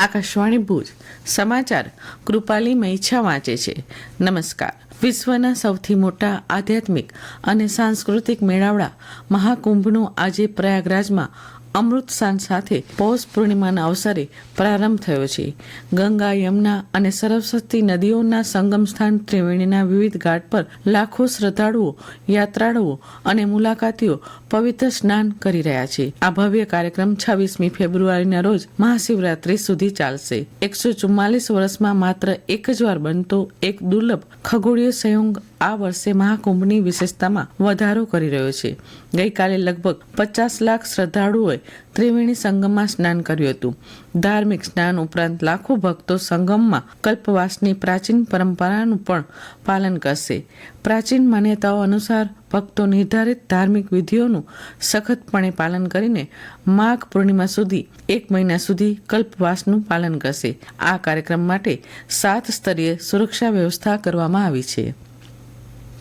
આકાશવાણી ભુજ. સમાચાર કૃપાલી મૈછા વાંચે છે. નમસ્કાર. વિશ્વના સૌથી મોટા આધ્યાત્મિક અને સાંસ્કૃતિક મેળાવડા મહાકુંભનું આજે પ્રયાગરાજમાં અમૃત સાંજ સાથે પૌષ પૂર્ણિમાના અવસરે પ્રારંભ થયો છે. ગંગા, યમુના અને સરસ્વતી નદીઓના સંગમ સ્થાન ત્રિવેણીના વિવિધ ઘાટ પર લાખો શ્રદ્ધાળુઓ, યાત્રાળુઓ અને મુલાકાતીઓ પવિત્ર સ્નાન કરી રહ્યા છે. આ ભવ્ય કાર્યક્રમ છવ્વીસમી ફેબ્રુઆરીના રોજ મહાશિવરાત્રી સુધી ચાલશે. એકસો ચુમ્માલીસ વર્ષમાં માત્ર એક જ વાર બનતો એક દુર્લભ ખગોળીય સંયોગ આ વર્ષે મહાકુંભની વિશેષતામાં વધારો કરી રહ્યો છે. ગઈકાલે લગભગ પચાસ લાખ શ્રદ્ધાળુઓએ ત્રિવેણી સંગમમાં સ્નાન કર્યું હતું. ધાર્મિક સ્નાન ઉપરાંત લાખો ભક્તો સંગમમાં કલ્પવાસની પ્રાચીન પરંપરાનું પણ પાલન કરશે. પ્રાચીન માન્યતાઓ અનુસાર ભક્તો નિર્ધારિત ધાર્મિક વિધિઓનું સખતપણે પાલન કરીને માઘ પૂર્ણિમા સુધી, એક મહિના સુધી કલ્પવાસનું પાલન કરશે. આ કાર્યક્રમ માટે સાત સ્તરીય સુરક્ષા વ્યવસ્થા કરવામાં આવી છે.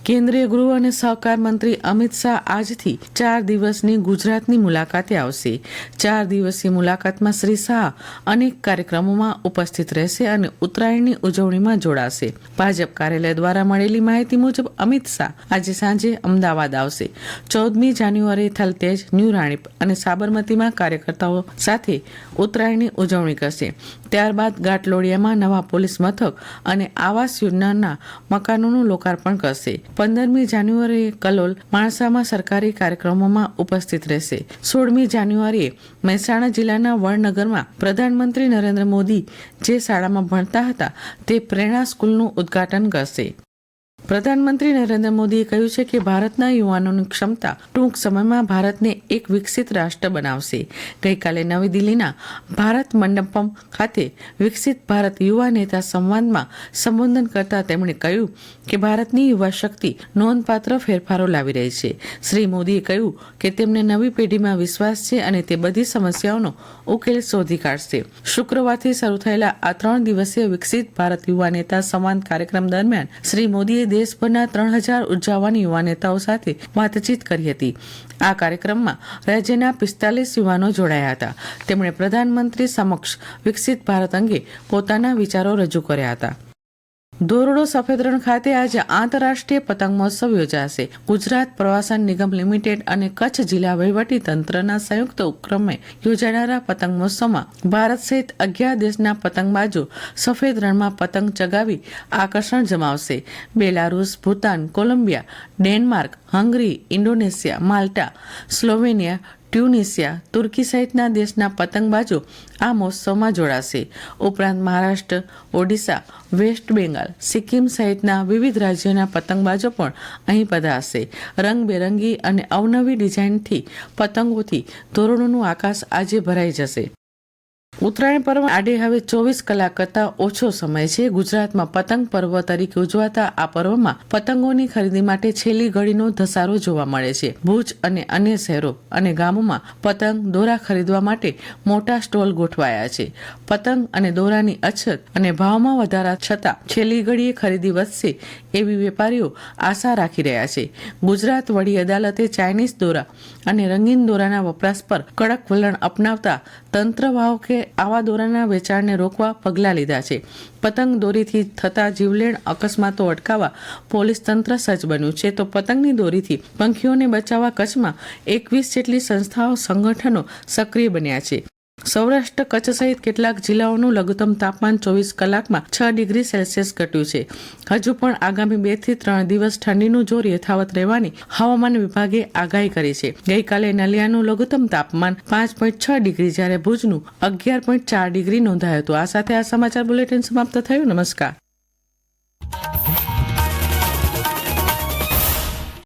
કેન્દ્રીય ગૃહ અને સહકાર મંત્રી અમિત શાહ આજથી ચાર દિવસની ગુજરાતની મુલાકાતે આવશે. ચાર દિવસીય મુલાકાતમાં શ્રી શાહ અનેક કાર્યક્રમોમાં ઉપસ્થિત રહેશે અને ઉત્તરાયણની ઉજવણીમાં જોડાશે. ભાજપ કાર્યાલય દ્વારા મળેલી માહિતી મુજબ અમિત શાહ આજે સાંજે અમદાવાદ આવશે. ચૌદમી જાન્યુઆરીએ થલતેજ ન્યૂ રાણીપ અને સાબરમતીમાં કાર્યકર્તાઓ સાથે ઉત્તરાયણની ઉજવણી કરશે. ત્યારબાદ ઘાટલોડિયામાં નવા પોલીસ મથક અને આવાસ યોજનાના મકાનોનું લોકાર્પણ કરશે. પંદરમી જાન્યુઆરીએ કલોલ માણસામાં સરકારી કાર્યક્રમોમાં ઉપસ્થિત રહેશે. સોળમી જાન્યુઆરીએ મહેસાણા જિલ્લાના વડનગરમાં પ્રધાનમંત્રી નરેન્દ્ર મોદી જે શાળામાં ભણતા હતા તે પ્રેરણા સ્કૂલનું ઉદ્ઘાટન કરશે. પ્રધાનમંત્રી નરેન્દ્ર મોદીએ કહ્યું છે કે ભારતના યુવાનોની ક્ષમતા ટૂંક સમયમાં ભારતને એક વિકસિત રાષ્ટ્ર બનાવશે. ગઈકાલે નવી દિલ્હીના ભારત મંડપમ ખાતે વિકસિત ભારત યુવા નેતા સંવાદમાં સંબોધન કરતા તેમણે કહ્યું કે ભારતની યુવા શક્તિ નોંધપાત્ર ફેરફારો લાવી રહી છે. શ્રી મોદીએ કહ્યું કે તેમને નવી પેઢીમાં વિશ્વાસ છે અને તે બધી સમસ્યાઓનો ઉકેલ શોધી કાઢશે. શુક્રવારથી શરૂ થયેલા આ ત્રણ દિવસીય વિકસિત ભારત યુવા નેતા સંવાદ કાર્યક્રમ દરમિયાન શ્રી મોદીએ દેશભરના ત્રણ હજાર ઉર્જાવાન યુવા નેતાઓ સાથે વાતચીત કરી હતી. આ કાર્યક્રમમાં રાજ્યના પિસ્તાલીસ યુવાનો જોડાયા હતા. તેમણે પ્રધાનમંત્રી સમક્ષ વિકસિત ભારત અંગે પોતાના વિચારો રજૂ કર્યા હતા. ધોરડો સફેદ રણ ખાતે આજે આંતરરાષ્ટ્રીય પતંગ મહોત્સવ યોજાશે. ગુજરાત પ્રવાસન નિગમ લિમિટેડ અને કચ્છ જિલ્લા વહીવટી તંત્રના સંયુક્ત ઉપક્રમે યોજાનારા પતંગ મહોત્સવમાં ભારત સહિત અગિયાર દેશના પતંગબાજો સફેદ રણમાં પતંગ ચગાવી આકર્ષણ જમાવશે. Belarus, Bhutan, Colombia, Denmark, Hungary, Indonesia, Malta, Slovenia Tunisia તુર્કી સહિતના દેશના પતંગબાજો આ મહોત્સવમાં જોડાશે. ઉપરાંત મહારાષ્ટ્ર, ઓડિશા, વેસ્ટ બેંગાલ, સિક્કિમ સહિતના વિવિધ રાજ્યોના પતંગબાજો પણ અહીં પધારશે. રંગબેરંગી અને અવનવી ડિઝાઇનથી પતંગોથી ધોરણોનું આકાશ આજે ભરાઈ જશે. ઉત્તરાયણ પર્વ આડે હવે ચોવીસ કલાક કરતાં ઓછો સમય છે. ગુજરાતમાં પતંગ પર્વ તરીકે ઉજવાતા આ પર્વમાં પતંગોની ખરીદી માટે છેલ્લી ઘડીનો ધસારો જોવા મળે છે. ભુજ અને અન્ય શહેરો અને ગામોમાં પતંગ દોરા ખરીદવા માટે મોટા સ્ટોલ ગોઠવાયા છે. પતંગ અને દોરાની અછત અને ભાવમાં વધારા છતાં છેલ્લી ઘડીએ ખરીદી વધશે એવી વેપારીઓ આશા રાખી રહ્યા છે. ગુજરાત વડી અદાલતે ચાઇનીઝ દોરા અને રંગીન દોરાના વપરાશ પર કડક વલણ અપનાવતા તંત્ર કે આવા દોરાના વેચાણને રોકવા પગલાં લીધા છે. પતંગ દોરીથી થતા જીવલેણ અકસ્માતો અટકાવવા પોલીસ તંત્ર સજ્જ બન્યું છે. તો પતંગની દોરીથી પંખીઓને બચાવવા કચ્છમાં એકવીસ જેટલી સંસ્થાઓ, સંગઠનો સક્રિય બન્યા છે. સૌરાષ્ટ્ર કચ્છ સહિત કેટલાક જિલ્લાઓનું લઘુત્તમ તાપમાન ચોવીસ કલાકમાં છ ડિગ્રી સેલ્સિયસ ઘટ્યું છે. હજુ પણ આગામી બેથી ત્રણ દિવસ ઠંડીનું જોર યથાવત રહેવાની હવામાન વિભાગે આગાહી કરી છે. ગઈકાલે નલિયાનું લઘુત્તમ તાપમાન પાંચ પોઈન્ટ છ ડિગ્રી જ્યારે ભુજનું અગિયાર પોઈન્ટ ચાર ડિગ્રી નોંધાયું હતું. આ સાથે આ સમાચાર બુલેટિન સમાપ્ત થયું. નમસ્કાર.